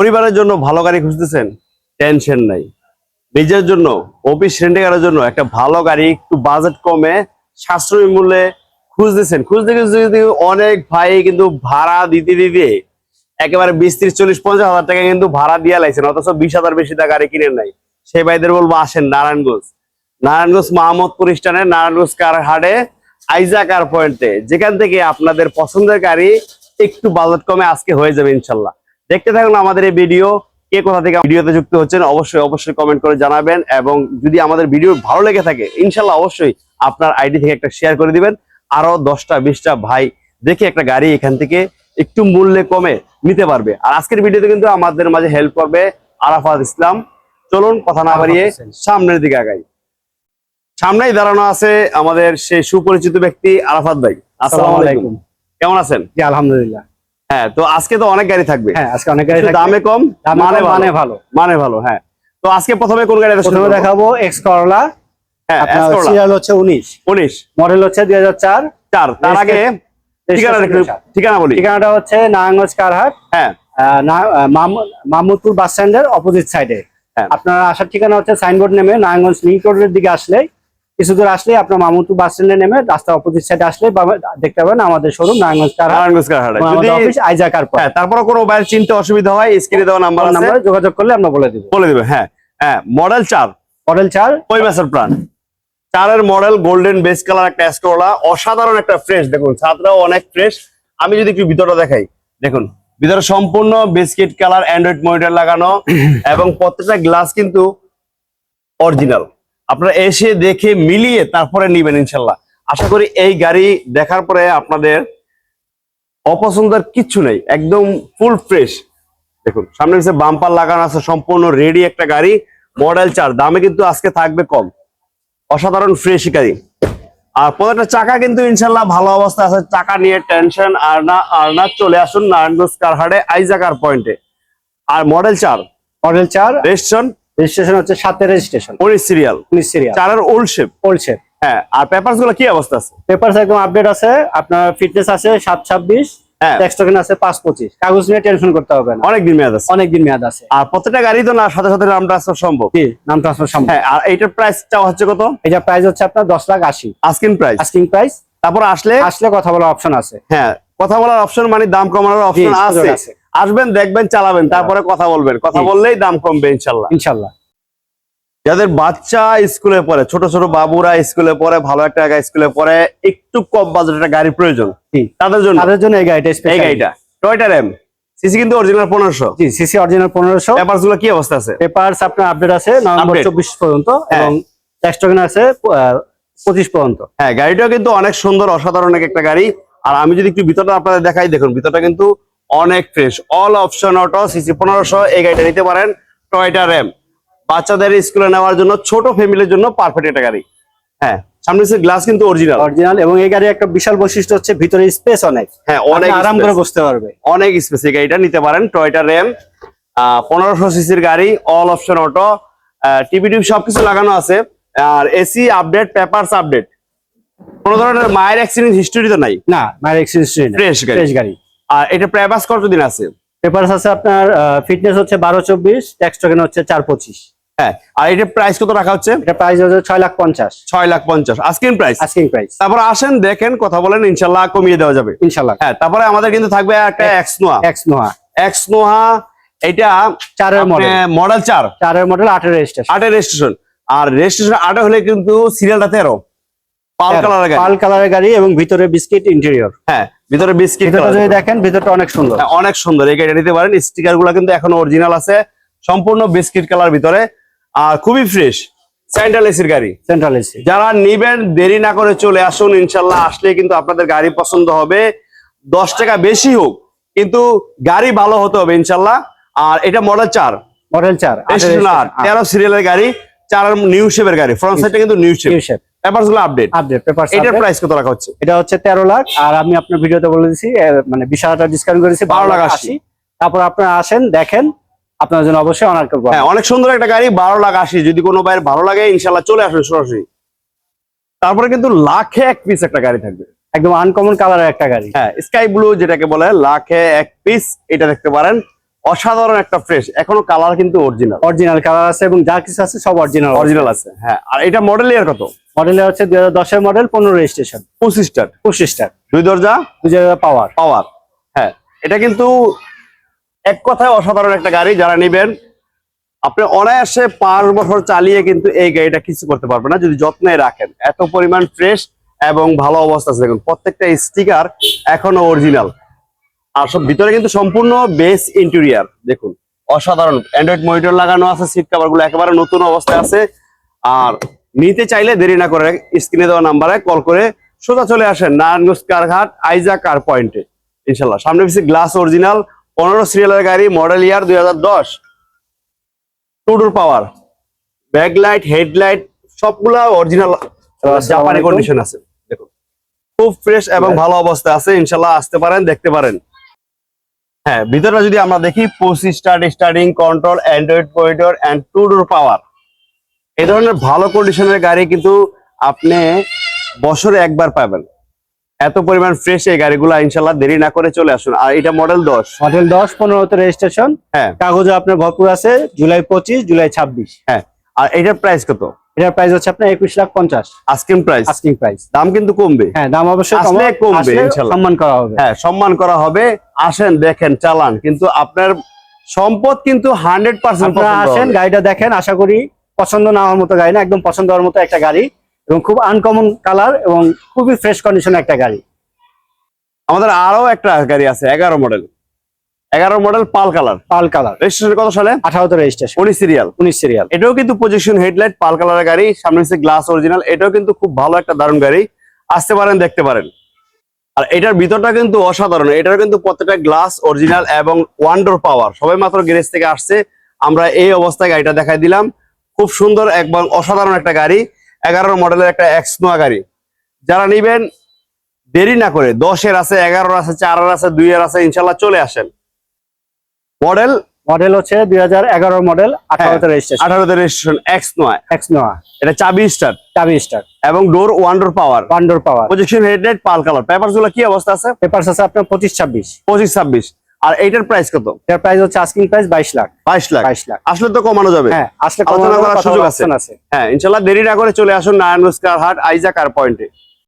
পরিবারের জন্য ভালো গাড়ি খুঁজতেছেন? টেনশন নাই। নিজের জন্য অফিস রেন্টে জন্য একটা ভালো গাড়ি একটু বাজেট কমে, সাশ্রয়ী মূল্যে খুঁজতেছেন। খুঁজতে খুঁজতে অনেক ভাই কিন্তু ভাড়া দিতে দিতে একেবারে বিশ ত্রিশ, চল্লিশ, পঞ্চাশ হাজার টাকা কিন্তু ভাড়া দিয়ে লাইছেন, অথচ বিশ হাজার বেশি টাকা গাড়ি কিনেন নাই। সেই ভাইদের বলব আসেন নারায়ণগঞ্জ। নারায়ণগঞ্জ মাহমুদপুর স্টানে নারায়ণগঞ্জ কার হাটে, আইজা কার পয়েন্টে। যেখান থেকে আপনাদের পছন্দের গাড়ি একটু বাজেট কমে আজকে হয়ে যাবে ইনশাল্লাহ। দেখতে থাকুন আমাদের এই ভিডিও। কে কোথা থেকে ভিডিওতে যুক্ত হচ্ছেন অবশ্যই অবশ্যই কমেন্ট করে জানাবেন এবং যদি আমাদের ভিডিও ভালো লেগে থাকে ইনশাল্লাহ অবশ্যই আপনার আইডি থেকে একটা শেয়ার করে দিবেন। আরও দশটা বিশটা ভাই দেখে একটা গাড়ি এখান থেকে একটু মূল্যে কমে নিতে পারবে। আর আজকের ভিডিওতে কিন্তু আমাদের মাঝে হেল্প করবে আরাফাত ইসলাম। চলুন কথা না বাড়িয়ে সামনের দিকে আগাই। সামনেই দাঁড়ানো আছে আমাদের সেই সুপরিচিত ব্যক্তি আরাফাত ভাই। আসসালামু আলাইকুম। কেমন আছেন? আলহামদুলিল্লাহ। হ্যাঁ তো আজকে তো অনেক গাড়ি থাকবে। হ্যাঁ আজকে অনেক গাড়ি দামে কম মানে মানে ভালো। মানে ভালো হ্যাঁ। তো আজকে প্রথমে কোন গাড়ি প্রথমে দেখাবো এক্স করলা হ্যাঁ সিরিয়াল হচ্ছে উনিশ। উনিশ। মডেল হচ্ছে দুই হাজার চার। চার তার আগে ঠিকানা ঠিকানা বলি। ঠিকানাটা হচ্ছে নারায়ণগঞ্জ কারহাট। হ্যাঁ। আহ, না- আহ, মাম- বাস স্ট্যান্ডের অপোজিট সাইডে। আপনার আসার ঠিকানা হচ্ছে সাইনবোর্ড নেমে নারায়ণগঞ্জ লিঙ্ক রোডের দিকে আসলে কিছু দূর আসলে আপনার মাহমুদপুর বাস স্ট্যান্ডে নেমে রাস্তা অপোজিট সাইডে আসলে দেখতে পাবেন আমাদের শোরুম নারায়ণগঞ্জ নারায়ণগঞ্জ অফিস আইজা হ্যাঁ তারপরে কোনো বাইরে চিনতে অসুবিধা হয় স্ক্রিনে দেওয়া নাম্বার নাম্বারে যোগাযোগ করলে আমরা বলে দিব। বলে দিবে হ্যাঁ। হ্যাঁ মডেল চার। মডেল চার। কই মাসের প্রাণ? চারের মডেল গোল্ডেন বেস কালার একটা এসকোলা অসাধারণ একটা ফ্রেশ দেখুন ছাদটাও অনেক ফ্রেশ আমি যদি একটু ভিতরটা দেখাই দেখুন ভিতরে সম্পূর্ণ বিস্কিট কালার অ্যান্ড্রয়েড মনিটর লাগানো এবং প্রত্যেকটা গ্লাস কিন্তু অরিজিনাল আপনারা এসে দেখে মিলিয়ে তারপরে নিবেন ইনশাল্লাহ। আশা করি এই গাড়ি দেখার পরে আপনাদের অপছন্দের কিচ্ছু নেই একদম ফুল ফ্রেশ দেখুন সামনে হচ্ছে বাম্পার লাগানো আছে সম্পূর্ণ রেডি একটা গাড়ি মডেল চার দামে কিন্তু আজকে থাকবে কম। অসাধারণ ফ্রেশ গাড়ি। আর প্রত্যেকটা চাকা কিন্তু ইনশাল্লাহ ভালো অবস্থা আছে চাকা নিয়ে টেনশন আর না আর না চলে আসুন নারায়ণগঞ্জ কারহাটে আইজাকার পয়েন্টে আর মডেল চার? মডেল চার। রেজিস্ট্রেশন রেজিস্ট্রেশন হচ্ছে সাতের রেজিস্ট্রেশন উনিশ সিরিয়াল উনিশ সিরিয়াল চারের ওল্ড শেপ চলছে হ্যাঁ আর পেপারসগুলো কি অবস্থা আছে? পেপারস একদম আপডেট আছে আপনার ফিটনেস আছে সাত ছাব্বিশ হ্যাঁ। ট্যাক্স টোকেন আছে পাঁচ পঁচিশ। কাগজ নিয়ে টেনশন করতে হবে না। অনেক দিন মেয়াদ আছে। অনেক মেয়াদ আছে। আর প্রত্যেকটা গাড়ি তো না সাথে সাথে নাম ট্রান্সফার সম্ভব? জি নাম ট্রান্সফার সম্ভব। হ্যাঁ আর এইটার প্রাইস চাওয়া হচ্ছে কত? এটা প্রাইস হচ্ছে আপনার দশ লাখ আশি। আস্কিন প্রাইস আস্কিং প্রাইস তারপর আসলে? আসলে কথা বলার অপশন আছে। হ্যাঁ কথা বলার অপশন মানে দাম কমানোর অপশন আছে। আসবেন দেখবেন চালাবেন তারপরে কথা বলবেন। কথা বললেই দাম কমবে ইনশাল্লাহ। ইনশাল্লাহ। যাদের বাচ্চা স্কুলে পড়ে ছোট ছোট বাবুরা স্কুলে পড়ে ভালো একটা স্কুলে পড়ে একটু কম বাজেট একটা গাড়ি প্রয়োজন। তাদের জন্য। তাদের জন্য এই গাড়িটা এই গাড়িটা। টয়টা র্যাম সিসি কিন্তু অরিজিনাল পনেরোশো। জি সিসি অরিজিনাল পনেরোশো। পেপারসগুলো কি অবস্থা আছে? পেপারস আপনার আপডেট আছে নভেম্বর Update। চব্বিশ পর্যন্ত হ্যাঁ। এবং ট্যাক্স টোকেন আছে পঁচিশ পর্যন্ত। হ্যাঁ গাড়িটাও কিন্তু অনেক সুন্দর অসাধারণ এক একটা গাড়ি। আর আমি যদি একটু ভিতরটা আপনাদের দেখাই দেখুন ভিতরটা কিন্তু অনেক fresh all option auto CC পনেরোশো এই গাড়িটা নিতে পারেন টয়টা র্যাম বাচ্চাদের স্কুলে নেওয়ার জন্য ছোট ফ্যামিলির জন্য পারফেক্ট একটা গাড়ি। হ্যাঁ সামনে গ্লাস কিন্তু অরিজিনাল অরিজিনাল এবং এই গাড়ির একটা বিশাল বৈশিষ্ট্য হচ্ছে ভিতরে স্পেস অনেক। হ্যাঁ অনেক আরাম করে বসতে পারবে। অনেক স্পেস এই গাড়িটা নিতে পারেন টয়টা র্যাম পনেরোশো সিসির গাড়ি all option auto TV TV সবকিছু লাগানো আছে। আর এসি আপডেট পেপারস আপডেট কোনো ধরনের মায়ের অ্যাক্সিডেন্ট হিস্টোরি তো নাই? না মায়ের গাড়ি। ফ্রেশ গাড়ি। আর এটা প্রাইভাস কতদিন আছে? পেপারস আছে আপনার ফিটনেস হচ্ছে বারো চব্বিশ ট্যাক্স টোকেন হচ্ছে চার পঁচিশ। হ্যাঁ আর এটা প্রাইস কত রাখা হচ্ছে? এটা প্রাইস হচ্ছে ছয় লাখ পঞ্চাশ। ছয় লাখ পঞ্চাশ। প্রাইস আস্কিং প্রাইস তারপর আসেন দেখেন কথা বলেন ইনশাল্লাহ কমিয়ে দেওয়া যাবে। ইনশাল্লাহ। হ্যাঁ তারপরে আমাদের কিন্তু থাকবে একটা X Noah X Noah X Noah এটা চারের মডেল মডেল চার। চারের মডেল আটের রেজিস্ট্রেশন আটের রেজিস্ট্রেশন আর রেজিস্ট্রেশন আটে হলে কিন্তু সিরিয়ালটা তেরো। পাল কালার গাড়ি। পাল কালারের গাড়ি এবং ভিতরে বিস্কিট ইন্টেরিয়র হ্যাঁ ভিতরে বিস্কিট ভিতরটা যদি দেখেন ভিতরটা অনেক সুন্দর। অনেক সুন্দর। এই গাড়িটা নিতে পারেন। স্টিকারগুলো কিন্তু এখন অরিজিনাল আছে। সম্পূর্ণ বিস্কিট কালার ভিতরে। আর খুবই ফ্রেশ স্যান্ডাল এসির গাড়ি। সেন্ট্রাল এসি যারা নিবেন দেরি না করে চলে আসুন। ইনশাল্লাহ আসলে কিন্তু আপনাদের গাড়ি পছন্দ হবে। দশ টাকা বেশি হোক কিন্তু গাড়ি ভালো হতে হবে ইনশাল্লাহ। আর এটা মডেল চার। মডেল চার। তেরো সিরিয়ালের গাড়ি। চার নিউ শেপের গাড়ি। ফ্রন্ট সাইডটা কিন্তু new shape update update paper এটার প্রাইস কত রাখা হচ্ছে? এটা হচ্ছে তেরো লাখ। আর আমি আপনার ভিডিওতে বলে মানে ডিসকাউন্ট করেছি বারো লাখ আশি। তারপর আপনারা আসেন দেখেন আপনার জন্য অবশ্যই অনার করব হ্যাঁ অনেক সুন্দর একটা গাড়ি বারো লাখ আশি। যদি কোনো ভালো লাগে চলে আসুন সরাসরি। তারপরে কিন্তু লাখে এক পিস একটা গাড়ি থাকবে। একদম আনকমন কালারের একটা গাড়ি। হ্যাঁ স্কাই ব্লু যেটাকে বলে লাখে এক পিস এটা দেখতে পারেন। অসাধারণ একটা ফ্রেশ এখনও কালার কিন্তু অরিজিনাল অরিজিনাল কালার আছে এবং যা কিছু আছে সব অরিজিনাল অরিজিনাল আছে হ্যাঁ। আর এটা মডেল ইয়ার কত? মডেলের হচ্ছে দুই হাজার দশের মডেল পনেরো রেজিস্ট্রেশন। পঁচিশটার পঁচিশটা দুই দরজা? দুই হাজার পাওয়ার। পাওয়ার। হ্যাঁ এটা কিন্তু এক কথায় অসাধারণ একটা গাড়ি যারা নেবেন আপনি অনায়াসে পাঁচ বছর চালিয়ে কিন্তু এই গাড়িটা কিছু করতে পারবেন না যদি যত্নে রাখেন। এত পরিমাণ ফ্রেশ এবং ভালো অবস্থা আছে। দেখুন প্রত্যেকটা স্টিকার এখনও অরিজিনাল আর সব ভিতরে কিন্তু সম্পূর্ণ বেস ইন্টেরিয়ার দেখুন অসাধারণ। অ্যান্ড্রয়েড মনিটর লাগানো আছে সিট কভারগুলো একেবারে নতুন অবস্থায় আছে। আর নিতে চাইলে দেরি না করে স্ক্রিনে দেওয়া নাম্বারে কল করে সোজা চলে আসেন নারায়ণগঞ্জ কারঘাট আইজা কার পয়েন্টে। ইনশাল্লাহ সামনে পিছিয়ে গ্লাস অরিজিনাল পনেরো সিরিয়ালের গাড়ি মডেল ইয়ার দুই হাজার দশ। Two door power backlight headlight সবগুলা অরিজিনাল জাপানি। কন্ডিশন আছে। দেখুন খুব ফ্রেশ এবং ভালো অবস্থা আছে ইনশাল্লাহ আসতে পারেন দেখতে পারেন। হ্যাঁ ভিতরটা যদি আমরা দেখি পঁচিশ start starting control android monitor and two door power এই ধরনের ভালো কন্ডিশনের গাড়ি কিন্তু আপনি বছরে একবার পাবেন। এত পরিমাণ ফ্রেশ এই গাড়িগুলো ইনশাল্লাহ দেরি না করে চলে আসুন। আর এটা মডেল দশ। মডেল দশ পনেরোতে রেজিস্ট্রেশন হ্যাঁ। কাগজে আপনার ভরপুর আছে জুলাই পঁচিশ জুলাই ছাব্বিশ। হ্যাঁ। আর এটার প্রাইস কত? এটার প্রাইস হচ্ছে আপনার একুশ লাখ পঞ্চাশ। আস্কিং প্রাইস আস্কিং প্রাইস দাম কিন্তু কমবে। হ্যাঁ দাম অবশ্যই কমবে, সম্মান করা হবে। হ্যাঁ সম্মান করা হবে। আসেন দেখেন চালান। কিন্তু আপনার সম্পদ কিন্তু হান্ড্রেড পার্সেন্ট আসেন গাড়িটা দেখেন আশা করি পছন্দ না হওয়ার মতো গাড়ি না একদম পছন্দ হওয়ার মতো একটা গাড়ি এবং খুব আনকমন কালার এবং খুবই ফ্রেশ কন্ডিশন একটা গাড়ি। আমাদের আরও একটা গাড়ি আছে এগারো মডেল এগারো model pearl colour pearl colour registration কত সালে? আঠারোতে রেজিস্ট্রেশন উনিশ সিরিয়াল উনিশ সিরিয়াল এটাও কিন্তু পজিশন হেডলাইট পাল কালারের গাড়ি সামনে হচ্ছে গ্লাস অরিজিনাল এটাও কিন্তু খুব ভালো একটা দারুণ গাড়ি। আসতে পারেন দেখতে পারেন। আর এটার ভিতরটা কিন্তু অসাধারণ এটার কিন্তু প্রত্যেকটা গ্লাস অরিজিনাল এবং ওয়ান্ডোর পাওয়ার সবাই মাত্র গ্যারেজ থেকে আসছে আমরা এই অবস্থায় গাড়িটা দেখাই দিলাম। খুব সুন্দর একবার অসাধারণ একটা গাড়ি এগারো মডেলের একটা এক্স নোয়া গাড়ি। যারা নিবেন দেরি না করে দশের আছে এগারোর আছে চারের আছে দুইয়ের আছে ইনশাল্লাহ চলে আসেন। মডেল? মডেল হচ্ছে দুই হাজার এগারো মডেল আঠারোতে রেজিস্ট্রেশন আঠারোতে রেজিস্ট্রেশন এক্স নয়। X Noah. এটা চাবি স্টার চাবি স্টার এবং door wonder power one door power projection headlight pearl colour পেপারসগুলো কি অবস্থা আছে? পেপারস আছে আপনার পঁচিশ ছাব্বিশ। পঁচিশ ছাব্বিশ। আর এইটার প্রাইস কত? এটার প্রাইস হচ্ছে আস্কিং প্রাইস বাইশ লাখ। বাইশ লাখ। বাইশ লাখ। আসলে তো কমানো যাবে। হ্যাঁ আসলে কমানোর করার সুযোগ আছে। হ্যাঁ ইনশাআল্লাহ দেরি না করে চলে আসুন নারায়ণ কার হাট আইজাকার পয়েন্টে।